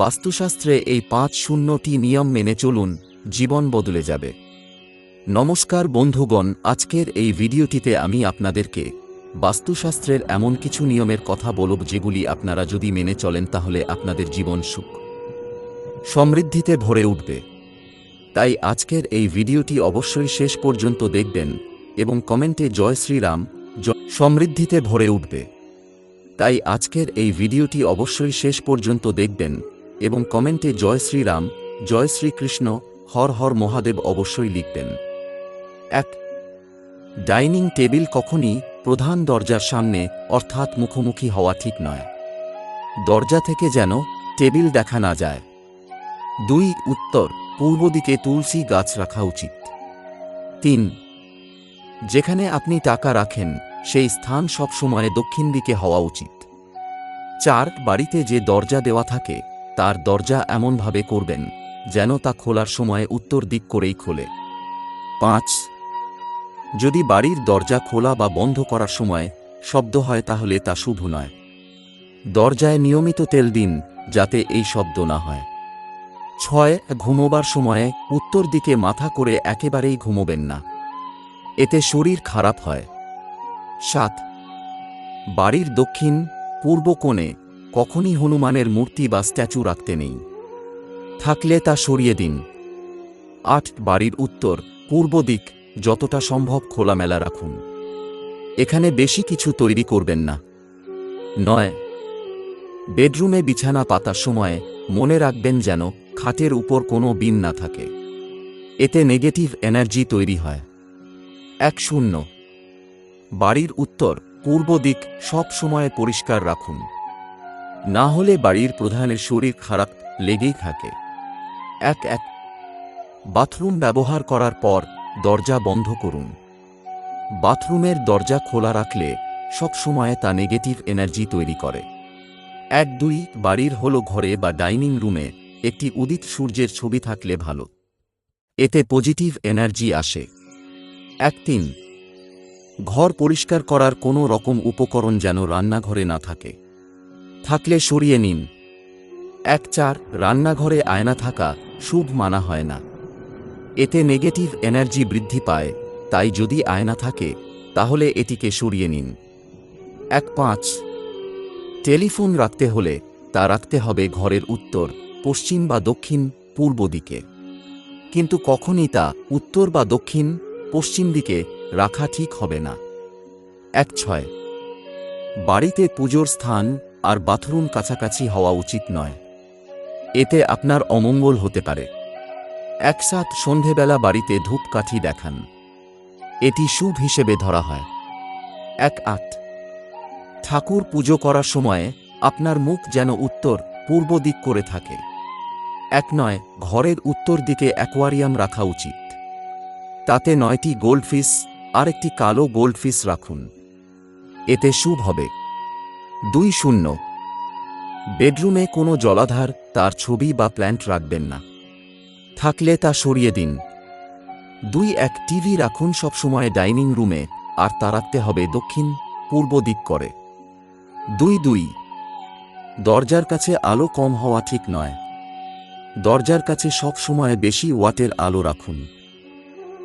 বাস্তুশাস্ত্রে এই পাঁচ শূন্যটি নিয়ম মেনে চলুন, জীবন বদলে যাবে। নমস্কার বন্ধুগণ, আজকের এই ভিডিওটিতে আমি আপনাদেরকে বাস্তুশাস্ত্রের এমন কিছু নিয়মের কথা বলব যেগুলি আপনারা যদি মেনে চলেন তাহলে আপনাদের জীবন সুখ, সমৃদ্ধিতে ভরে উঠবে। তাই আজকের এই ভিডিওটি অবশ্যই শেষ পর্যন্ত দেখবেন এবং কমেন্টে জয় শ্রীরাম সমৃদ্ধিতে ভরে উঠবে। তাই আজকের এই ভিডিওটি অবশ্যই শেষ পর্যন্ত দেখবেন। এবং কমেন্টে জয় শ্রীরাম, জয় শ্রীকৃষ্ণ, হর হর মহাদেব অবশ্যই লিখবেন এক, ডাইনিং টেবিল কখনই প্রধান দরজার সামনে অর্থাৎ মুখোমুখি হওয়া ঠিক নয়। দরজা থেকে যেন টেবিল দেখা না যায়। দুই, উত্তর, পূর্ব দিকে তুলসী গাছ রাখা উচিত। তিন, যেখানে আপনি টাকা রাখেন, সেই স্থান সবসময় দক্ষিণ দিকে হওয়া উচিত। চার, বাড়িতে যে দরজা দেওয়া থাকে তার দরজা এমনভাবে করবেন, যেন তা খোলার সময় উত্তর দিক করেই খোলে। পাঁচ। যদি বাড়ির দরজা খোলা বা বন্ধ করার সময় শব্দ হয় তাহলে তা শুভ নয়। দরজায় নিয়মিত তেল দিন, যাতে এই শব্দ না হয়। ছয়, ঘুমোবার সময়ে উত্তর দিকে মাথা করে একেবারেই ঘুমোবেন না। এতে শরীর খারাপ হয়। সাত। বাড়ির দক্ষিণ, পূর্ব কোণে কখনই হনুমানের মূর্তি বা স্ট্যাচু রাখতে নেই। থাকলে তা সরিয়ে দিন। আট বাড়ির উত্তর, পূর্ব দিক, যতটা সম্ভব খোলামেলা রাখুন। এখানে বেশি কিছু তৈরি করবেন না। নয়, বেডরুমে বিছানা পাতার সময় মনে রাখবেন যেন খাটের উপর কোনো বিন না থাকে। এতে নেগেটিভ এনার্জি তৈরি হয়। এক শূন্য, বাড়ির উত্তর, পূর্ব দিক সব সময় পরিষ্কার রাখুন। না হলে বাড়ির প্রধানের শরীর খারাপ লেগেই থাকে। এক এক। বাথরুম ব্যবহার করার পর দরজা বন্ধ করুন। বাথরুমের দরজা খোলা রাখলে সব সময় তা নেগেটিভ এনার্জি তৈরি করে। এক দুই বাড়ির হলো ঘরে বা ডাইনিং রুমে একটি উদিত সূর্যের ছবি থাকলে ভালো। এতে পজিটিভ এনার্জি আসে। এক তিন। ঘর পরিষ্কার করার কোনো রকম উপকরণ যেন রান্নাঘরে না থাকে। থাকলে সরিয়ে নিন। এক চার, রান্নাঘরে আয়না থাকা শুভ মানা হয় না। এতে নেগেটিভ এনার্জি বৃদ্ধি পায়, তাই যদি আয়না থাকে, তাহলে এটিকে সরিয়ে নিন। এক পাঁচ, টেলিফোন রাখতে হলে তা রাখতে হবে ঘরের উত্তর, পশ্চিম বা দক্ষিণ, পূর্ব দিকে। কিন্তু কখনই তা উত্তর বা দক্ষিণ, পশ্চিম দিকে রাখা ঠিক হবে না। এক ছয়, বাড়িতে পুজোর স্থান আর বাথরুম কাছাকাছি হওয়া উচিত নয়। এতে আপনার অমঙ্গল হতে পারে। একসাথ সন্ধেবেলা বাড়িতে ধূপকাঠি দেখান। এটি শুভ হিসেবে ধরা হয়। এক আট। ঠাকুর পুজো করার সময় আপনার মুখ যেন উত্তর, পূর্ব দিক করে থাকে। এক নয়, ঘরের উত্তর দিকে অ্যাকোয়ারিয়াম রাখা উচিত। তাতে নয়টি গোল্ডফিশ আর একটি কালো গোল্ডফিশ রাখুন। এতে শুভ হবে। দুই শূন্য। বেডরুমে কোনো জলাধার, তার ছবি বা প্ল্যান্ট রাখবেন না। থাকলে তা সরিয়ে দিন। দুই, এক টিভি রাখুন সবসময় ডাইনিং রুমে, আর তা রাখতে হবে দক্ষিণ, পূর্ব দিক করে। দুই দুই। দরজার কাছে আলো কম হওয়া ঠিক নয়। দরজার কাছে সব সময় বেশি ওয়াটের আলো রাখুন।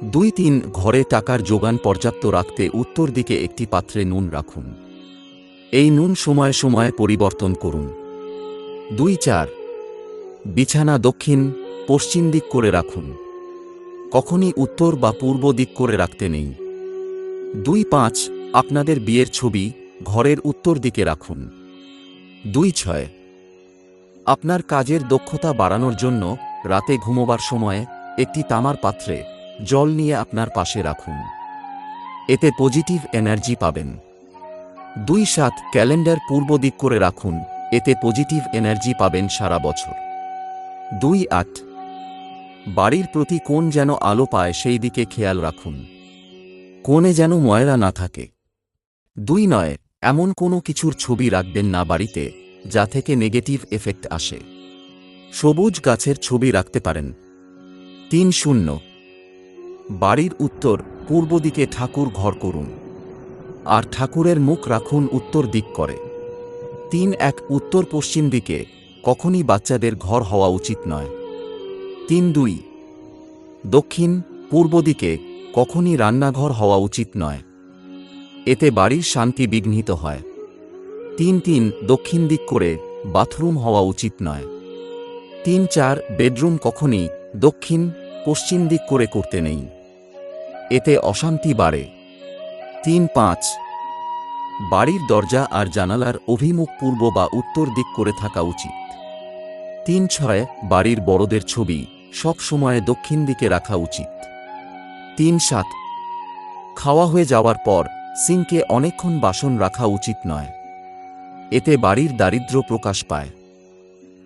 দুই, তিন, ঘরে টাকার যোগান পর্যাপ্ত রাখতে উত্তর দিকে একটি পাত্রে নুন রাখুন। এই নুন সময়ে সময়ে পরিবর্তন করুন। দুই চার, বিছানা দক্ষিণ, পশ্চিম দিক করে রাখুন। কখনই উত্তর বা পূর্ব দিক করে রাখতে নেই। দুই পাঁচ, আপনাদের বিয়ের ছবি ঘরের উত্তর দিকে রাখুন। দুই ছয়, আপনার কাজের দক্ষতা বাড়ানোর জন্য রাতে ঘুমোবার সময় একটি তামার পাত্রে জল নিয়ে আপনার পাশে রাখুন। এতে পজিটিভ এনার্জি পাবেন। দুই সাত ক্যালেন্ডার পূর্ব দিক করে রাখুন, এতে পজিটিভ এনার্জি পাবেন সারা বছর। দুই আট, বাড়ির প্রতি কোন যেন আলো পায় সেই দিকে খেয়াল রাখুন। কোণে যেন ময়লা না থাকে। দুই নয়, এমন কোনো কিছুর ছবি রাখবেন না বাড়িতে, যা থেকে নেগেটিভ এফেক্ট আসে। সবুজ গাছের ছবি রাখতে পারেন। তিন শূন্য, বাড়ির উত্তর পূর্ব দিকে ঠাকুর ঘর করুন। আর ঠাকুরের মুখ রাখুন উত্তর দিক করে। তিন এক উত্তর পশ্চিম দিকে, কখনই বাচ্চাদের ঘর হওয়া উচিত নয়। তিন দুই, দক্ষিণ, পূর্ব দিকে, কখনই রান্নাঘর হওয়া উচিত নয়। এতে বাড়ির শান্তি বিঘ্নিত হয়। তিন তিন, দক্ষিণ দিক করে, বাথরুম হওয়া উচিত নয়। তিন চার, বেডরুম কখনই দক্ষিণ, পশ্চিম দিক করে করতে নেই। এতে অশান্তি বাড়ে। তিন পাঁচ। বাড়ির দরজা আর জানালার অভিমুখ পূর্ব বা উত্তর দিক করে থাকা উচিত। তিন ছয়, বাড়ির বড়দের ছবি সব সময় দক্ষিণ দিকে রাখা উচিত। তিন সাত, খাওয়া হয়ে যাওয়ার পর সিঙ্কে অনেকক্ষণ বাসন রাখা উচিত নয়। এতে বাড়ির দারিদ্র্য প্রকাশ পায়।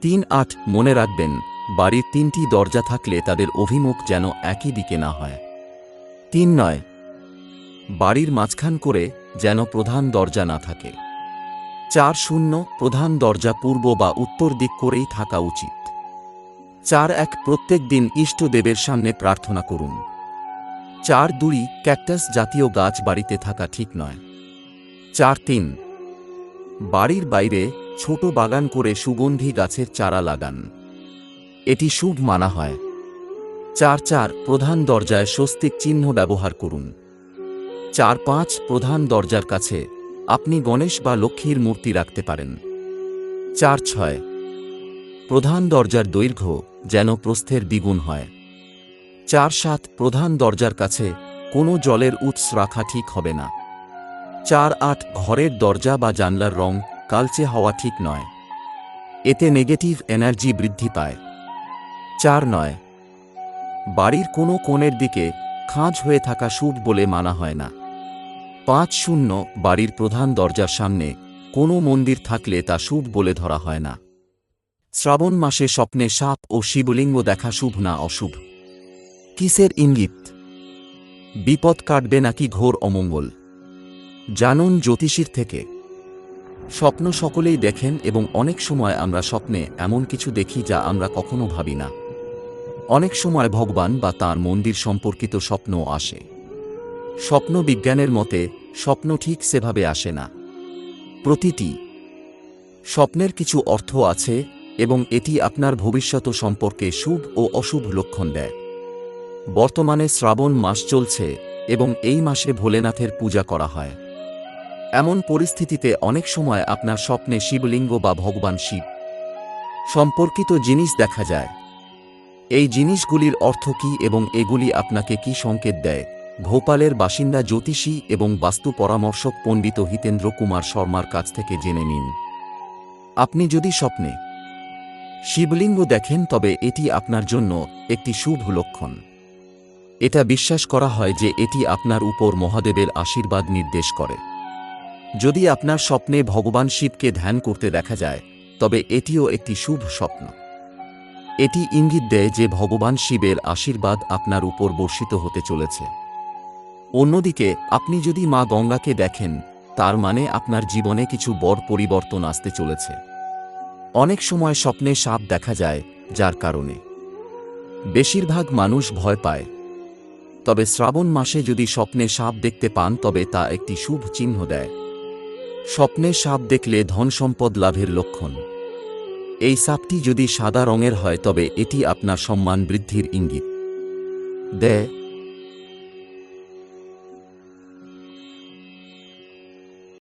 তিন আট, মনে রাখবেন, বাড়ির তিনটি দরজা থাকলে তাদের অভিমুখ যেন একই দিকে না হয়। তিন নয় বাড়ির মাঝখান করে যেন প্রধান দরজা না থাকে। চার শূন্য প্রধান দরজা পূর্ব বা উত্তর দিক করেই থাকা উচিত। চার এক প্রত্যেক দিন ইষ্টদেবের সামনে প্রার্থনা করুন। চার দুই ক্যাকটাস জাতীয় গাছ বাড়িতে থাকা ঠিক নয়। চার তিন বাড়ির বাইরে ছোট বাগান করে সুগন্ধি গাছের চারা লাগান। এটি শুভ মানা হয়। চার চার প্রধান দরজায় স্বস্তিক চিহ্ন ব্যবহার করুন। চার পাঁচ প্রধান দরজার কাছে আপনি গণেশ বা লক্ষ্মীর মূর্তি রাখতে পারেন। চার ছয় প্রধান দরজার দৈর্ঘ্য যেন প্রস্থের দ্বিগুণ হয়। চার সাত প্রধান দরজার কাছে কোনো জলের উৎস রাখা ঠিক হবে না। চার আট ঘরের দরজা বা জানলার রং কালচে হওয়া ঠিক নয়। এতে নেগেটিভ এনার্জি বৃদ্ধি পায়। চার নয় বাড়ির কোনো কোণের দিকে খাঁজ হয়ে থাকা শুভ বলে মানা হয় না। পাঁচ শূন্য বাড়ির প্রধান দরজার সামনে কোনো মন্দির থাকলে তা শুভ বলে ধরা হয় না। শ্রাবণ মাসে স্বপ্নে সাপ ও শিবলিঙ্গ দেখা শুভ না অশুভ। কিসের ইঙ্গিত? বিপদ কাটবে নাকি ঘোর অমঙ্গল? জানুন জ্যোতিষীর থেকে। স্বপ্ন সকলেই দেখেন এবং অনেক সময় আমরা স্বপ্নে এমন কিছু দেখি যা আমরা কখনো ভাবি না। অনেক সময় ভগবান বা তার মন্দির সম্পর্কিত স্বপ্ন আসে। স্বপ্ন বিজ্ঞানের মতে, স্বপ্ন ঠিক সেভাবে আসে না। প্রতিটি স্বপ্নের কিছু অর্থ আছে এবং এটি আপনার ভবিষ্যৎ সম্পর্কে শুভ ও অশুভ লক্ষণ দেয়। বর্তমানে শ্রাবণ মাস চলছে এবং এই মাসে ভোলেনাথের পূজা করা হয়। এমন পরিস্থিতিতে অনেক সময় আপনার স্বপ্নে শিবলিঙ্গ বা ভগবান শিব। সম্পর্কিত জিনিস দেখা যায়। এই জিনিসগুলির অর্থ কী এবং এগুলি আপনাকে কি সংকেত দেয়? ভোপালের বাসিন্দা জ্যোতিষী এবং বাস্তু পরামর্শক পণ্ডিত হিতেন্দ্র কুমার শর্মার কাছ থেকে জেনে নিন। আপনি যদি স্বপ্নে শিবলিঙ্গ দেখেন, তবে এটি আপনার জন্য একটি শুভ লক্ষণ। এটা বিশ্বাস করা হয় যে এটি আপনার উপর মহাদেবের আশীর্বাদ নির্দেশ করে। যদি আপনার স্বপ্নে ভগবান শিবকে ধ্যান করতে দেখা যায়, তবে এটিও একটি শুভ স্বপ্ন। এটি ইঙ্গিত দেয় যে ভগবান শিবের আশীর্বাদ আপনার উপর বর্ষিত হতে চলেছে। অন্যদিকে, আপনি যদি মা গঙ্গাকে দেখেন, তার মানে আপনার জীবনে কিছু বড় পরিবর্তন আসতে চলেছে। অনেক সময় স্বপ্নে সাপ দেখা যায়, যার কারণে। বেশিরভাগ মানুষ ভয় পায়। তবে শ্রাবণ মাসে যদি স্বপ্নে সাপ দেখতে পান, তবে তা একটি শুভ চিহ্ন দেয়। স্বপ্নে সাপ দেখলে ধন সম্পদ লাভের লক্ষণ। এই সাপটি যদি সাদা রঙের হয়, তবে এটি আপনার সম্মান বৃদ্ধির ইঙ্গিত। দেয়